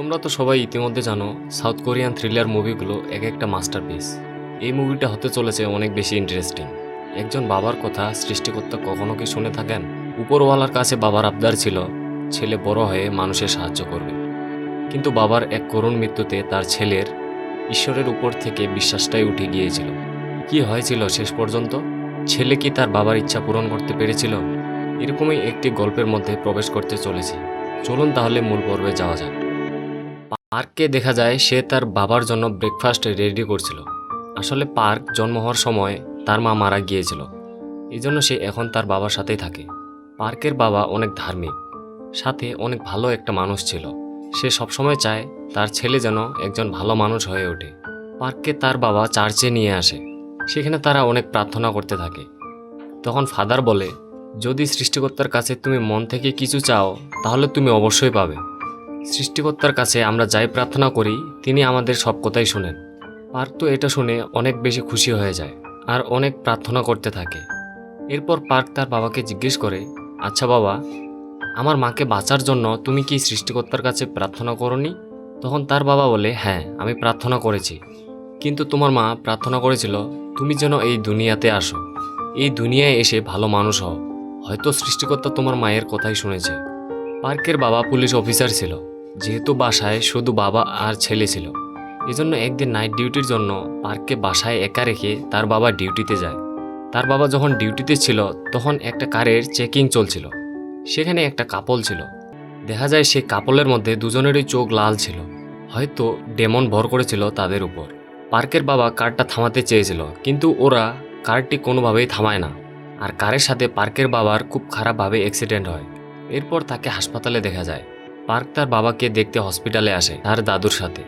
তোমরা তো সবাই ইতিমধ্যে জানো, সাউথ কোরিয়ান থ্রিলার মুভিগুলো এক একটা মাস্টারপিস। এই মুভিটা হতে চলেছে অনেক বেশি ইন্টারেস্টিং। একজন বাবার কথা সৃষ্টিকর্তা কখনো কি শুনে থাকেন? উপরওয়ালার কাছে বাবার আবদার ছিল, ছেলে বড় হয়ে মানুষের সাহায্য করবে। কিন্তু বাবার এক করুণ মৃত্যুতে তার ছেলের ঈশ্বরের উপর থেকে বিশ্বাসটাই উঠে গিয়েছিল। কি হয়েছিল শেষ পর্যন্ত? ছেলে কি তার বাবার ইচ্ছা পূরণ করতে পেরেছিল? এরকমই একটি গল্পের মধ্যে প্রবেশ করতে চলেছি। চলুন তাহলে মূল পর্বে যাওয়া যাক। পার্ককে দেখা যায় সে তার বাবার জন্য ব্রেকফাস্ট রেডি করছিল। আসলে পার্ক জন্ম হওয়ার সময় তার মা মারা গিয়েছিল। এই জন্য সে এখন তার বাবার সাথেই থাকে। পার্কের বাবা অনেক ধার্মিক, সাথে অনেক ভালো একটা মানুষ ছিল। সে সবসময় চায় তার ছেলে যেন একজন ভালো মানুষ হয়ে ওঠে। পার্ককে তার বাবা চার্চে নিয়ে আসে। সেখানে তারা অনেক প্রার্থনা করতে থাকে। তখন ফাদার বলে, যদি সৃষ্টিকর্তার কাছে তুমি মন থেকে কিছু চাও, তাহলে তুমি অবশ্যই পাবে। সৃষ্টিকর্তার কাছে আমরা যাই প্রার্থনা করি, তিনি আমাদের সব কথাই শোনেন। পার্ক তো এটা শুনে অনেক বেশি খুশি হয়ে যায় আর অনেক প্রার্থনা করতে থাকে। এরপর পার্ক তার বাবাকে জিজ্ঞেস করে আচ্ছা বাবা, আমার মাকে বাঁচার জন্য তুমি কি সৃষ্টিকর্তার কাছে প্রার্থনা করনি? তখন তার বাবা বলে হ্যাঁ আমি প্রার্থনা করেছি। কিন্তু তোমার মা প্রার্থনা করেছিল, তুমি যেন এই দুনিয়াতে আসো। এই দুনিয়ায় এসে ভালো মানুষ হও। হয়তো সৃষ্টিকর্তা তোমার মায়ের কথাই শুনেছে। পার্কের বাবা পুলিশ অফিসার ছিল। যেহেতু বাসায় শুধু বাবা আর ছেলে ছিল, এজন্য একদিন নাইট ডিউটির জন্য পার্ককে বাসায় একা রেখে তার বাবা ডিউটিতে যায়। তার বাবা যখন ডিউটিতে ছিল, তখন একটা কারের চেকিং চলছিল। সেখানে একটা কাপল ছিল। দেখা যায় সেই কাপলের মধ্যে দুজনেরই চোখ লাল ছিল। হয়তো ডেমন ভর করেছিল তাদের উপর। পার্কের বাবা কারটা থামাতে চেয়েছিল, কিন্তু ওরা কারটি কোনোভাবেই থামায় না। আর কারের সাথে পার্কের বাবার খুব খারাপভাবে অ্যাক্সিডেন্ট হয়। এরপর তাকে হাসপাতালে দেখা যায়। পার্ক তার বাবাকে দেখতে হসপিটালে আসে, তার দাদুর সাথে।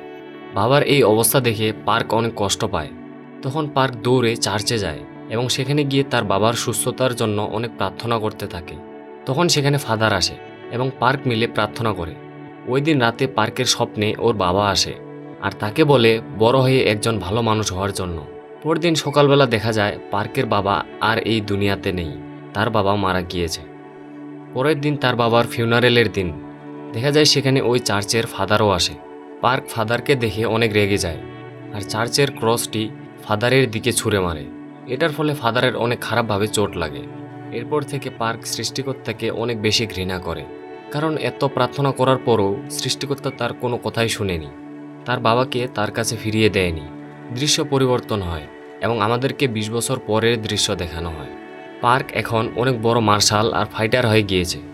বাবার এই অবস্থা দেখে পার্ক অনেক কষ্ট পায়। তখন পার্ক দৌড়ে চার্চে যায় এবং সেখানে গিয়ে তার বাবার সুস্থতার জন্য অনেক প্রার্থনা করতে থাকে। তখন সেখানে ফাদার আসে এবং পার্ক মিলে প্রার্থনা করে। ওই দিন রাতে পার্কের স্বপ্নে ওর বাবা আসে আর তাকে বলে, বড় হয়ে একজন ভালো মানুষ হওয়ার জন্য। পরদিন সকালবেলা দেখা যায় পার্কের বাবা আর এই দুনিয়াতে নেই, তার বাবা মারা গিয়েছে। পরের দিন তার বাবার ফিউনারেলের দিন দেখা যায় সেখানে ওই চার্চের ফাদারও আসে। পার্ক ফাদারকে দেখে অনেক রেগে যায় আর চার্চের ক্রসটি ফাদারের দিকে ছুঁড়ে মারে। এটার ফলে ফাদারের অনেক খারাপভাবে চোট লাগে। এরপর থেকে পার্ক সৃষ্টিকর্তাকে অনেক বেশি ঘৃণা করে। কারণ এত প্রার্থনা করার পরও সৃষ্টিকর্তা তার কোনো কথাই শুনেনি। তার বাবাকে তার কাছে ফিরিয়ে দেয়নি। দৃশ্য পরিবর্তন হয় এবং আমাদেরকে বিশ বছর পরের দৃশ্য দেখানো হয়। পার্ক এখন অনেক বড় মার্শাল আর ফাইটার হয়ে গিয়েছে।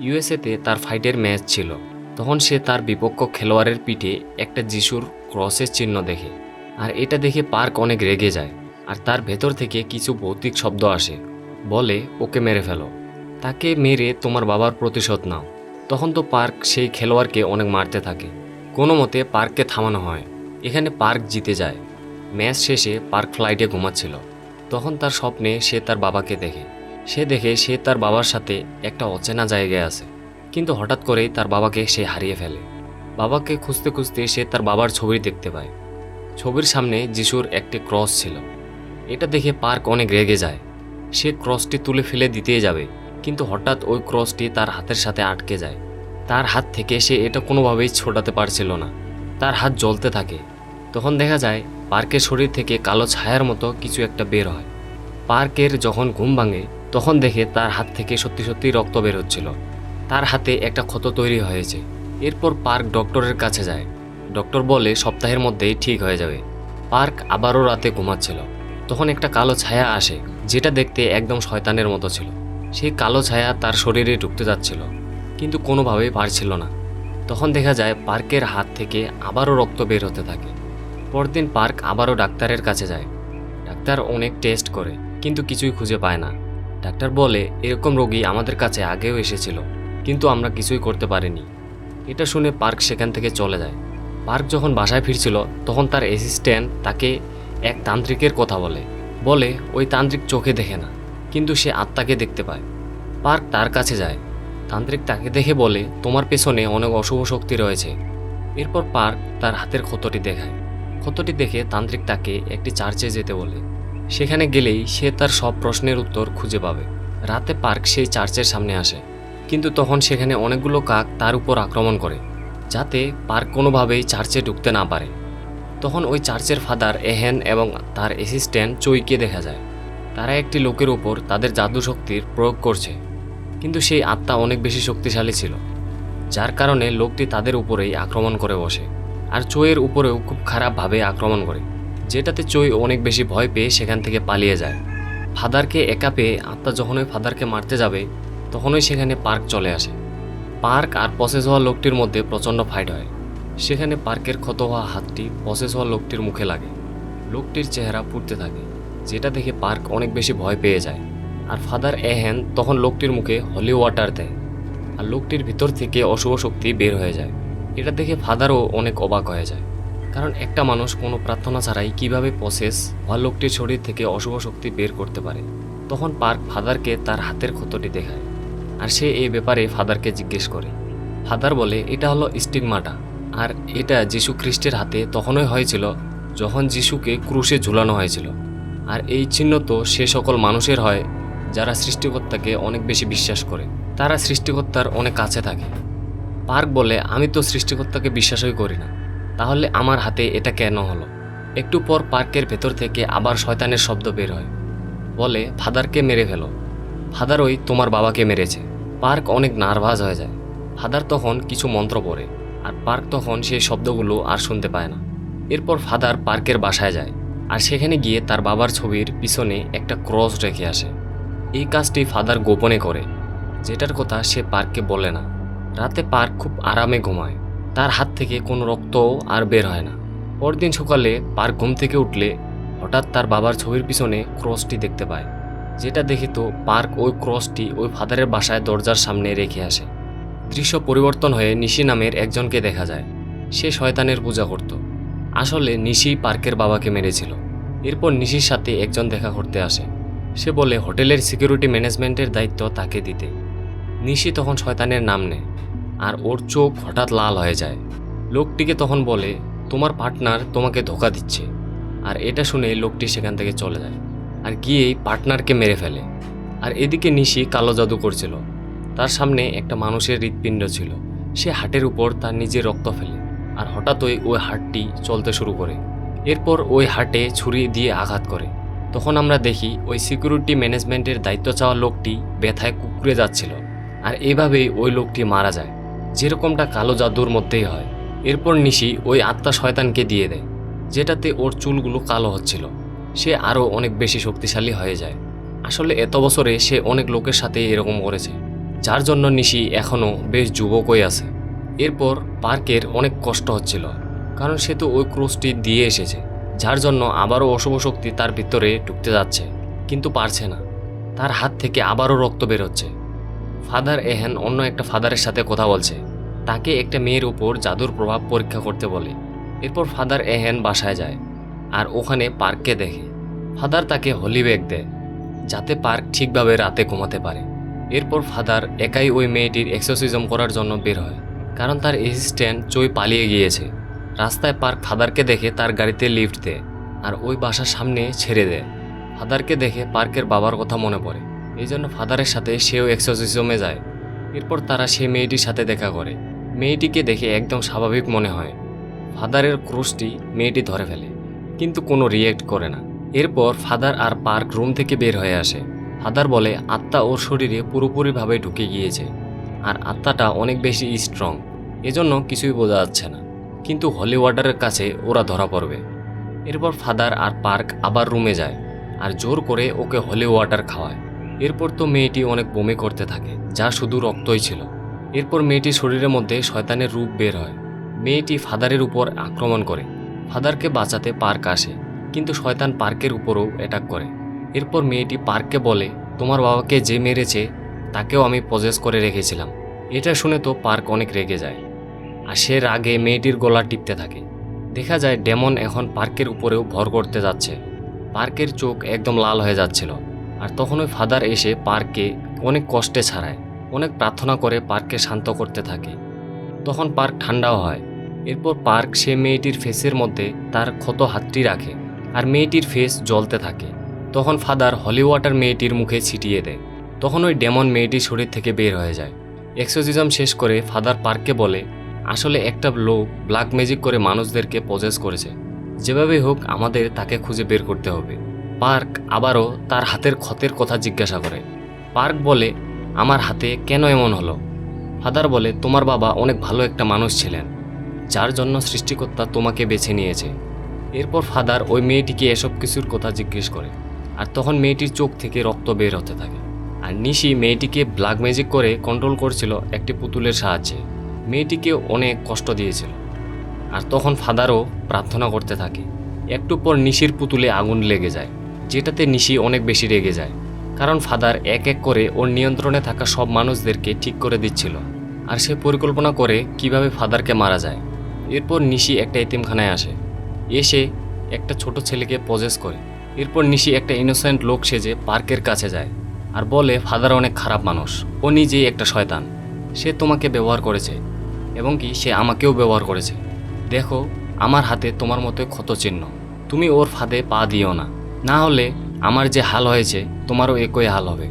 ইউএসএতে তার ফাইটের ম্যাচ ছিল। তখন সে তার বিপক্ষ খেলোয়াড়ের পিঠে একটা যিশুর ক্রসের চিহ্ন দেখে। আর এটা দেখে পার্ক অনেক রেগে যায়, আর তার ভেতর থেকে কিছু ভৌতিক শব্দ আসে। বলে, ওকে মেরে ফেলো। তাকে মেরে তোমার বাবার প্রতিশোধ নাও। তখন তো পার্ক সেই খেলোয়াড়কে অনেক মারতে থাকে। কোনো মতে পার্ককে থামানো হয়। এখানে পার্ক জিতে যায়। ম্যাচ শেষে পার্ক ফ্লাইটে ঘুমাচ্ছিল। তখন তার স্বপ্নে সে তার বাবাকে দেখে। সে দেখে সে তার বাবার সাথে একটা অচেনা জায়গায় আছে। কিন্তু হঠাৎ করেই তার বাবাকে সে হারিয়ে ফেলে। বাবাকে খুঁজতে খুঁজতে সে তার বাবার ছবি দেখতে পায়। ছবির সামনে যিশুর একটি ক্রস ছিল। এটা দেখে পার্ক অনেক রেগে যায়। সে ক্রসটি তুলে ফেলে দিতেই যাবে, কিন্তু হঠাৎ ওই ক্রসটি তার হাতের সাথে আটকে যায়। তার হাত থেকে সে এটা কোনোভাবেই ছোটাতে পারছিল না। তার হাত জ্বলতে থাকে। তখন দেখা যায়, পার্কের শরীর থেকে কালো ছায়ার মতো কিছু একটা বের হয়। পার্কের যখন ঘুম ভাঙে তখন দেখে তার হাত থেকে সত্যি সত্যি রক্ত বের হচ্ছিল। তার হাতে একটা ক্ষত তৈরি হয়েছে। এরপর পার্ক ডক্টরের কাছে যায়। ডক্টর বলে, সপ্তাহের মধ্যেই ঠিক হয়ে যাবে। পার্ক আবারও রাতে ঘুমাচ্ছিল। তখন একটা কালো ছায়া আসে, যেটা দেখতে একদম শয়তানের মতো ছিল। সেই কালো ছায়া তার শরীরে ঢুকতে যাচ্ছিল, কিন্তু কোনোভাবেই পারছিল না। তখন দেখা যায়, পার্কের হাত থেকে আবারও রক্ত বের হতে থাকে। পরদিন পার্ক আবারও ডাক্তারের কাছে যায়। ডাক্তার অনেক টেস্ট করে, কিন্তু কিছুই খুঁজে পায় না। ডাক্তার বলে, এরকম রোগী আমাদের কাছে আগেও এসেছিল, কিন্তু আমরা কিছুই করতে পারিনি। এটা শুনে পার্ক সেখান থেকে চলে যায়। পার্ক যখন বাসায় ফিরছিল, তখন তার অ্যাসিস্ট্যান্ট তাকে এক তান্ত্রিকের কথা বলে। বলে, ওই তান্ত্রিক চোখে দেখে না, কিন্তু সে আত্মাকে দেখতে পায়। পার্ক তার কাছে যায়। তান্ত্রিক তাকে দেখে বলে, তোমার পেছনে অনেক অশুভ শক্তি রয়েছে। এরপর পার্ক তার হাতের ক্ষতটি দেখায়। ক্ষতটি দেখে তান্ত্রিক তাকে একটি চার্চে যেতে বলে। সেখানে গেলেই সে তার সব প্রশ্নের উত্তর খুঁজে পাবে। রাতে পার্ক সেই চার্চের সামনে আসে, কিন্তু তখন সেখানে অনেকগুলো কাক তার উপর আক্রমণ করে, যাতে পার্ক কোনোভাবেই চার্চে ঢুকতে না পারে। তখন ওই চার্চের ফাদার এহেন এবং তার অ্যাসিস্ট্যান্ট চৈকে দেখা যায়। তারা একটি লোকের উপর তাদের জাদু শক্তির প্রয়োগ করছে, কিন্তু সেই আত্মা অনেক বেশি শক্তিশালী ছিল, যার কারণে লোকটি তাদের উপরেই আক্রমণ করে বসে, আর চোয়ের উপরেও খুব খারাপভাবে আক্রমণ করে। যেটাতে চই অনেক বেশি ভয় পেয়ে সেখান থেকে পালিয়ে যায়। ফাদারকে একা পেয়ে আত্মা যখনই ফাদারকে মারতে যাবে, তখনই সেখানে পার্ক চলে আসে। পার্ক আর পসেস হওয়া লোকটির মধ্যে প্রচণ্ড ফাইট হয়। সেখানে পার্কের ক্ষত হওয়া হাতটি পসেস হওয়া লোকটির মুখে লাগে। লোকটির চেহারা পুড়তে থাকে, যেটা দেখে পার্ক অনেক বেশি ভয় পেয়ে যায়। আর ফাদার এহেন তখন লোকটির মুখে হলি ওয়াটার দেয়। আর লোকটির ভিতর থেকে অশুভ শক্তি বের হয়ে যায়। এটা দেখে ফাদারও অনেক অবাক হয়ে যায়। কারণ একটা মানুষ কোনো প্রার্থনা ছাড়াই কীভাবে প্রসেস হওয়া লোকটির শরীর থেকে অশুভ শক্তি বের করতে পারে, তখন পার্ক ফাদারকে তার হাতের ক্ষতটি দেখায় আর সে এই ব্যাপারে ফাদারকে জিজ্ঞেস করে। ফাদার বলে, এটা হলো স্টিগমাটা আর এটা যিশু খ্রিস্টের হাতে তখনই হয়েছিল যখন যিশুকে ক্রুশে ঝুলানো হয়েছিল আর এই চিহ্ন তো সে সকল মানুষের হয় যারা সৃষ্টিকর্তাকে অনেক বেশি বিশ্বাস করে। তারা সৃষ্টিকর্তার অনেক কাছে থাকে। পার্ক বলে, আমি তো সৃষ্টিকর্তাকে বিশ্বাসই করি না। তাহলে আমার হাতে এটা কেন হলো? একটু পর পার্কের ভেতর থেকে আবার শয়তানের শব্দ বের হয়। বলে, ফাদারকে মেরে ফেলো। ফাদার ওই তোমার বাবাকে মেরেছে। পার্ক অনেক নার্ভাস হয়ে যায়। ফাদার তখন কিছু মন্ত্র পড়ে, আর পার্ক তখন সেই শব্দগুলো আর শুনতে পায় না। এরপর ফাদার পার্কের বাসায় যায়, আর সেখানে গিয়ে তার বাবার ছবির পিছনে একটা ক্রস রেখে আসে। এই কাজটি ফাদার গোপনে করে। যেটার কথা সে পার্ককে বলে না। রাতে পার্ক খুব আরামে ঘুমায়। তার হাত থেকে কোনো রক্তও আর বের হয় না। পরদিন সকালে পার্ক ঘুম থেকে উঠলে হঠাৎ তার বাবার ছবির পিছনে ক্রসটি দেখতে পায়। যেটা দেখে তো পার্ক ওই ক্রসটি ওই ফাদারের বাসায় দরজার সামনে রেখে আসে। দৃশ্য পরিবর্তন হয়ে নিশি নামের একজনকে দেখা যায়। সে শয়তানের পূজা করত। আসলে নিশি পার্কের বাবাকে মেরেছিল। এরপর নিশির সাথে একজন দেখা করতে আসে। সে বলে, হোটেলের সিকিউরিটি ম্যানেজমেন্টের দায়িত্ব তাকে দিতে। নিশি তখন শয়তানের নাম নেয়। আর ওর চোখ হঠাৎ লাল হয়ে যায়। লোকটিকে তখন বলে, তোমার পার্টনার তোমাকে ধোকা দিচ্ছে। আর এটা শুনে লোকটি সেখান থেকে চলে যায় আর গিয়েই পার্টনারকে মেরে ফেলে। আর এদিকে নিশি কালো জাদু করছিল। তার সামনে একটা মানুষের হৃৎপিণ্ড ছিল। সে হাটের উপর তার নিজের রক্ত ফেলে আর হঠাৎই ওই হাটটি চলতে শুরু করে। এরপর ওই হাটে ছুরি দিয়ে আঘাত করে। তখন আমরা দেখি ওই সিকিউরিটি ম্যানেজমেন্টের দায়িত্ব চাওয়া লোকটি ব্যথায় কুকুরে যাচ্ছিল। আর এভাবেই ওই লোকটি মারা যায়। যেরকমটা কালো জাদুর মধ্যেই হয়। এরপর নিশি ওই আত্মা শয়তানকে দিয়ে দেয়, যেটাতে ওর চুলগুলো কালো হচ্ছিল। সে আরও অনেক বেশি শক্তিশালী হয়ে যায়। আসলে এত বছরে সে অনেক লোকের সাথে এরকম করেছে, যার জন্য নিশি এখনও বেশ যুবকই আছে। এরপর পার্কের অনেক কষ্ট হচ্ছিল, কারণ সে তো ওই ক্রুশটি দিয়ে এসেছে, যার জন্য আবারও অশুভ শক্তি তার ভিতরে ঢুকতে যাচ্ছে, কিন্তু পারছে না। তার হাত থেকে আবারও রক্ত বের হচ্ছে ফাদার এহেন অন্য একটা ফাদারের সাথে কথা বলছে তাকে একটা মেয়ের উপর জাদুর প্রভাব পরীক্ষা করতে বলে। এরপর ফাদার এহেন বাসায় যায় আর ওখানে পার্ককে দেখে। ফাদার তাকে হোলি ব্যাগ দেয়, যাতে পার্ক ঠিকভাবে রাতে ঘুমাতে পারে। এরপর ফাদার একাই ওই মেয়েটির এক্সোসিজম করার জন্য বের হয়, কারণ তার অ্যাসিস্ট্যান্ট চই পালিয়ে গিয়েছে। রাস্তায় পার্ক ফাদারকে দেখে তার গাড়িতে লিফট দেয় আর ওই বাসার সামনে ছেড়ে দেয়। ফাদারকে দেখে পার্কের বাবার কথা মনে পড়ে, এই জন্য ফাদারের সাথে সেও এক্সোসিজমে যায়। এরপর তারা সেই মেয়েটির সাথে দেখা করে। মেয়েটিকে দেখে একদম স্বাভাবিক মনে হয়। ফাদারের ক্রুশটি মেয়েটি ধরে ফেলে, কিন্তু কোনো রিয়েক্ট করে না। এরপর ফাদার আর পার্ক রুম থেকে বের হয়ে আসে। ফাদার বলে, আত্মা ওর শরীরে পুরোপুরিভাবে ঢুকে গিয়েছে, আর আত্মাটা অনেক বেশি স্ট্রং এজন্য কিছুই বোঝা যাচ্ছে না। কিন্তু হলি ওয়াটারের কাছে ওরা ধরা পড়বে। এরপর ফাদার আর পার্ক আবার রুমে যায় আর জোর করে ওকে হলি ওয়াটার খাওয়ায়। এরপর তো মেয়েটি অনেক বমি করতে থাকে, যা শুধু রক্তই ছিল। এরপর মেয়েটির শরীরের মধ্যে শয়তানের রূপ বের হয়। মেয়েটি ফাদারের উপর আক্রমণ করে। ফাদারকে বাঁচাতে পার্ক আসে, কিন্তু শয়তান পার্কের উপরও অ্যাটাক করে। এরপর মেয়েটি পার্ককে বলে, তোমার বাবাকে যে মেরেছে, তাকেও আমি পজেস করে রেখেছিলাম। এটা শুনে তো পার্ক অনেক রেগে যায়। আর সে রাগে মেয়েটির গলা টিপতে থাকে। দেখা যায় ডেমন এখন পার্কের উপরেও ভর করতে যাচ্ছে। পার্কের চোখ একদম লাল হয়ে যাচ্ছিল। আর তখন ওই ফাদার এসে পার্ককে অনেক কষ্টে ছাড়ায়। অনেক প্রার্থনা করে পার্ককে শান্ত করতে থাকে। তখন পার্ক ঠান্ডাও হয়। এরপর পার্ক সে মেয়েটির ফেসের মধ্যে তার ক্ষত হাতটি রাখে আর মেয়েটির ফেস জ্বলতে থাকে। তখন ফাদার হলি ওয়াটার মেয়েটির মুখে ছিটিয়ে দেয়। তখন ওই ডেমন মেয়েটির শরীর থেকে বের হয়ে যায়। এক্সোসিজম শেষ করে ফাদার পার্ককে বলে, আসলে একটা লোক ব্ল্যাক ম্যাজিক করে মানুষদেরকে পজেস করেছে। যেভাবে হোক, আমাদের তাকে খুঁজে বের করতে হবে। পার্ক আবারও তার হাতের ক্ষতের কথা জিজ্ঞাসা করে। পার্ক বলে আমার হাতে কেন এমন হলো? ফাদার বলে, তোমার বাবা অনেক ভালো একটা মানুষ ছিলেন, যার জন্য সৃষ্টিকর্তা তোমাকে বেছে নিয়েছে। এরপর ফাদার ওই মেয়েটিকে এসব কিছুর কথা জিজ্ঞেস করে, আর তখন মেয়েটির চোখ থেকে রক্ত বের হতে থাকে। আর নিশি মেয়েটিকে ব্ল্যাক ম্যাজিক করে কন্ট্রোল করছিল একটি পুতুলের সাহায্যে। মেয়েটিকে অনেক কষ্ট দিয়েছিল। আর তখন ফাদারও প্রার্থনা করতে থাকে, একটু পর নিশির পুতুলে আগুন লেগে যায়, যেটাতে নিশি অনেক বেশি রেগে যায়। কারণ ফাদার এক এক করে ওর নিয়ন্ত্রণে থাকা সব মানুষদেরকে ঠিক করে দিচ্ছিল। আর সে পরিকল্পনা করে কীভাবে ফাদারকে মারা যায়। এরপর নিশি একটা এতিমখানায় আসে। এসে একটা ছোট ছেলেকে পজেস করে। এরপর নিশি একটা ইনোসেন্ট লোক সেজে পার্কের কাছে যায় আর বলে, ফাদার অনেক খারাপ মানুষ। ও নিজেই একটা শয়তান। সে তোমাকে ব্যবহার করেছে এবং কি সে আমাকেও ব্যবহার করেছে। দেখো, আমার হাতে তোমার মতো ক্ষত চিহ্ন। তুমি ওর ফাঁদে পা দিও না। না হলে আমার যে হাল হয়েছে, তোমারও একই হাল হবে।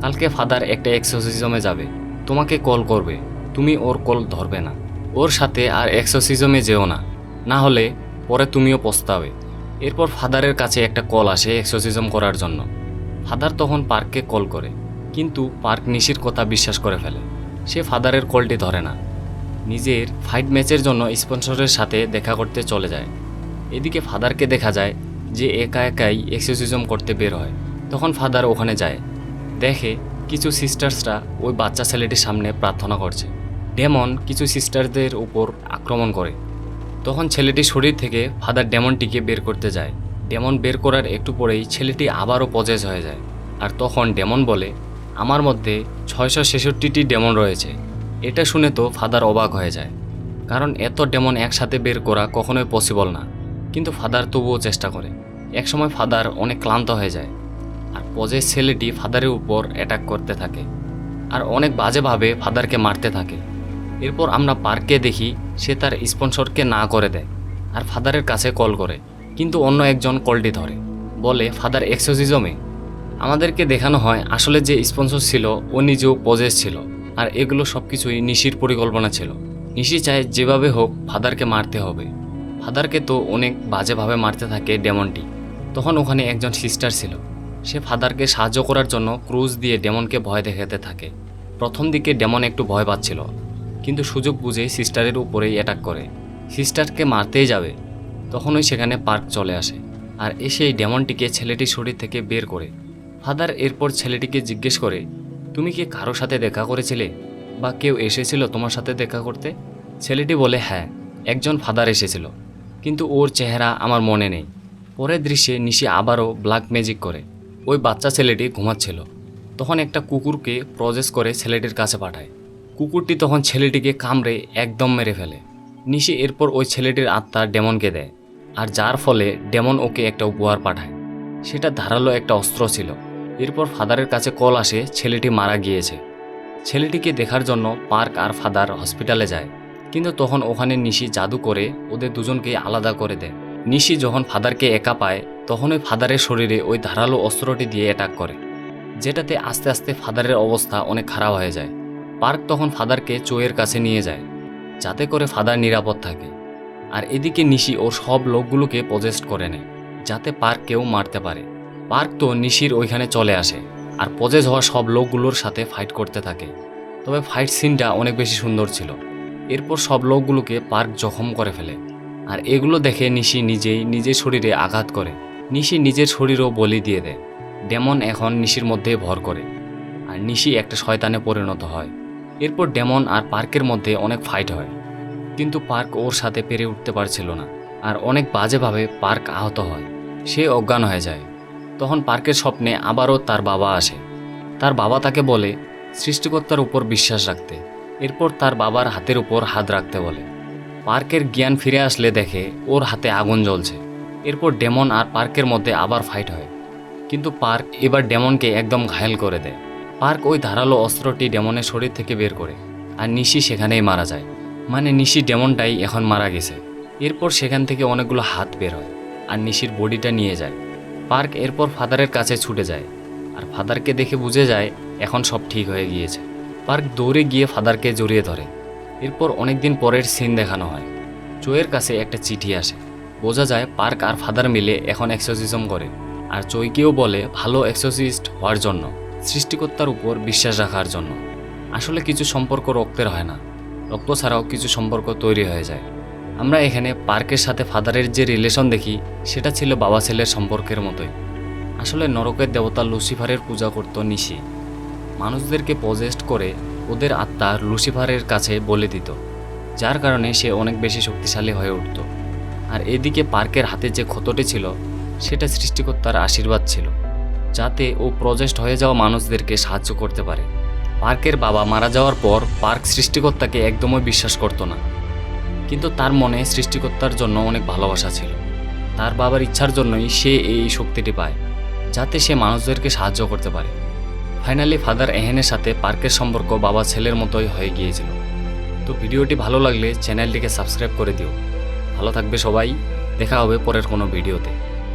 কালকে ফাদার একটা এক্সোসিজমে যাবে। তোমাকে কল করবে। তুমি ওর কল ধরবে না। ওর সাথে আর এক্সোসিজমে যেও না। না হলে পরে তুমিও পস্তাবে। এরপর ফাদারের কাছে একটা কল আসে এক্সোসিজম করার জন্য। ফাদার তখন পার্ককে কল করে। কিন্তু পার্ক নিশির কথা বিশ্বাস করে ফেলে। সে ফাদারের কলটি ধরে না। নিজের ফাইট ম্যাচের জন্য স্পন্সরের সাথে দেখা করতে চলে যায়। এদিকে ফাদারকে দেখা যায় যে একা একাই এক্সোসিজম করতে বের হয়, তখন ফাদার ওখানে যায়। দেখে কিছু সিস্টার্সরা ওই বাচ্চা ছেলেটির সামনে প্রার্থনা করছে। ডেমন কিছু সিস্টারদের উপর আক্রমণ করে। তখন ছেলেটির শরীর থেকে ফাদার ডেমনটিকে বের করতে যায়। ডেমন বের করার একটু পরেই ছেলেটি আবারও পজেজ হয়ে যায়। আর তখন ডেমন বলে, আমার মধ্যে ছয়শো ছেষট্টিটি ডেমন রয়েছে। এটা শুনে তো ফাদার অবাক হয়ে যায়। কারণ এত ডেমন একসাথে বের করা কখনোই পসিবল না। কিন্তু ফাদার তবুও চেষ্টা করে। একসময় ফাদার অনেক ক্লান্ত হয়ে যায়। আর পজের ছেলেটি ফাদারের উপর অ্যাটাক করতে থাকে। আর অনেক বাজেভাবে ফাদারকে মারতে থাকে। এরপর আমরা পার্কে দেখি সে তার স্পন্সরকে না করে দেয় আর ফাদারের কাছে কল করে। কিন্তু অন্য একজন কলটি ধরে। বলে, ফাদার এক্সোসিজমে? আমাদেরকে দেখানো হয় আসলে যে স্পন্সর ছিল, ও নিজেও পজেস ছিল। আর এগুলো সব কিছুই নিশির পরিকল্পনা ছিল। নিশি চায় যেভাবে হোক ফাদারকে মারতে হবে। ফাদারকে তো অনেক বাজেভাবে মারতে থাকে ডেমনটি। তখন ওখানে একজন সিস্টার ছিল। সে ফাদারকে সাহায্য করার জন্য ক্রুজ দিয়ে ডেমনকে ভয় দেখাতে থাকে। প্রথম দিকে ডেমন একটু ভয় পাচ্ছিল, কিন্তু সুযোগ বুঝে সিস্টারের উপরেই অ্যাটাক করে। সিস্টারকে মারতেই যাবে। তখনই সেখানে পার্ক চলে আসে আর এসেই ডেমনটিকে ছেলেটির শরীর থেকে বের করে। ফাদার এরপর ছেলেটিকে জিজ্ঞেস করে, তুমি কি কারও সাথে দেখা করেছিলে? বা কেউ এসেছিল তোমার সাথে দেখা করতে? ছেলেটি বলে হ্যাঁ একজন ফাদার এসেছিল। কিন্তু ওর চেহারা আমার মনে নেই। পরের দৃশ্যে নিশি আবারও ব্ল্যাক ম্যাজিক করে। ওই বাচ্চা ছেলেটি ঘুমাচ্ছিল। তখন একটা কুকুরকে প্রজেস করে ছেলেটির কাছে পাঠায়। কুকুরটি তখন ছেলেটিকে কামড়ে একদম মেরে ফেলে। নিশি এরপর ওই ছেলেটির আত্মা ডেমনকে দেয় আর যার ফলে ডেমন ওকে একটা উপহার পাঠায়। সেটা ধারালো একটা অস্ত্র ছিল। এরপর ফাদারের কাছে কল আসে, ছেলেটি মারা গিয়েছে। ছেলেটিকে দেখার জন্য পার্ক আর ফাদার হসপিটালে যায়। কিন্তু তখন ওখানে নিশি জাদু করে ওদের দুজনকে আলাদা করে দেয়। নিশি যখন ফাদারকে একা পায় তখন ওই ফাদারের শরীরে ওই ধারালো অস্ত্রটি দিয়ে অ্যাটাক করে, যেটাতে আস্তে আস্তে ফাদারের অবস্থা অনেক খারাপ হয়ে যায়। পার্ক তখন ফাদারকে চোয়ের কাছে নিয়ে যায়, যাতে করে ফাদার নিরাপদ থাকে। আর এদিকে নিশি ওর সব লোকগুলোকে পজেস্ট করে নেয়, যাতে পার্ক কেউ মারতে পারে। পার্ক তো নিশির ওইখানে চলে আসে, আর পজেস হওয়া সব লোকগুলোর সাথে ফাইট করতে থাকে। তবে ফাইট সিনটা অনেক বেশি সুন্দর ছিল। এরপর সব লোকগুলোকে পার্ক জখম করে ফেলে। আর এগুলো দেখে নিশি নিজেই নিজের শরীরে আঘাত করে। নিশি নিজের শরীরও বলি দিয়ে দেয়। ডেমন এখন নিশির মধ্যে ভর করে। আর নিশি একটা শয়তানে পরিণত হয়। এরপর ডেমন আর পার্কের মধ্যে অনেক ফাইট হয়। কিন্তু পার্ক ওর সাথে পেরে উঠতে পারছিল না। আর অনেক বাজেভাবে পার্ক আহত হয়। সে অজ্ঞান হয়ে যায়। তখন পার্কের স্বপ্নে আবারও তার বাবা আসে। তার বাবা তাকে বলে, সৃষ্টিকর্তার উপর বিশ্বাস রাখতে। এরপর তার বাবার হাতের উপর হাত রাখতে বলে। পার্কের জ্ঞান ফিরে আসলে দেখে ওর হাতে আগুন জ্বলছে। এরপর ডেমন আর পার্কের মধ্যে আবার ফাইট হয়। কিন্তু পার্ক এবার ডেমনকে একদম ঘায়েল করে দেয়। পার্ক ওই ধারালো অস্ত্রটি ডেমনের শরীর থেকে বের করে আর নিশি সেখানেই মারা যায়। মানে নিশি ডেমনটাই এখন মারা গেছে। এরপর সেখান থেকে অনেকগুলো হাত বের হয় আর নিশির বডিটা নিয়ে যায়। পার্ক এরপর ফাদারের কাছে ছুটে যায় আর ফাদারকে দেখে বুঝে যায় এখন সব ঠিক হয়ে গিয়েছে। পার্ক দৌড়ে গিয়ে ফাদারকে জড়িয়ে ধরে। এরপর অনেকদিন পরের সিন দেখানো হয়। চোয়ের কাছে একটা চিঠি আসে। বোঝা যায় পার্ক আর ফাদার মিলে এখন এক্সোসিজম করে। আর চৈকেও বলে, ভালো এক্সোসিস্ট হওয়ার জন্য, সৃষ্টিকর্তার উপর বিশ্বাস রাখার জন্য। আসলে কিছু সম্পর্ক রক্তের হয় না। রক্ত ছাড়াও কিছু সম্পর্ক তৈরি হয়ে যায়। আমরা এখানে পার্কের সাথে ফাদারের যে রিলেশন দেখি, সেটা ছিল বাবা ছেলের সম্পর্কের মতোই। আসলে নরকের দেবতা লুসিফারের পূজা করত নিশি। মানুষদেরকে পজেস্ট করে ওদের আত্মা লুসিফারের কাছে বলে দিত, যার কারণে সে অনেক বেশি শক্তিশালী হয়ে উঠত। আর এদিকে পার্কের হাতে যে ক্ষতটি ছিল, সেটা সৃষ্টিকর্তার আশীর্বাদ ছিল, যাতে ও প্রজেস্ট হয়ে যাওয়া মানুষদেরকে সাহায্য করতে পারে। পার্কের বাবা মারা যাওয়ার পর পার্ক সৃষ্টিকর্তাকে একদমই বিশ্বাস করতো না। কিন্তু তার মনে সৃষ্টিকর্তার জন্য অনেক ভালোবাসা ছিল। তার বাবার ইচ্ছার জন্যই সে এই শক্তিটি পায়, যাতে সে মানুষদেরকে সাহায্য করতে পারে। ফাইনালি ফাদার এহেনের সাথে পার্কের সম্পর্ক বাবা ছেলের মতোই হয়ে গিয়েছিল। তো ভিডিওটি ভালো লাগলে চ্যানেলটিকে সাবস্ক্রাইব করে দিও। ভালো থাকবে সবাই। দেখা হবে পরের কোনো ভিডিওতে।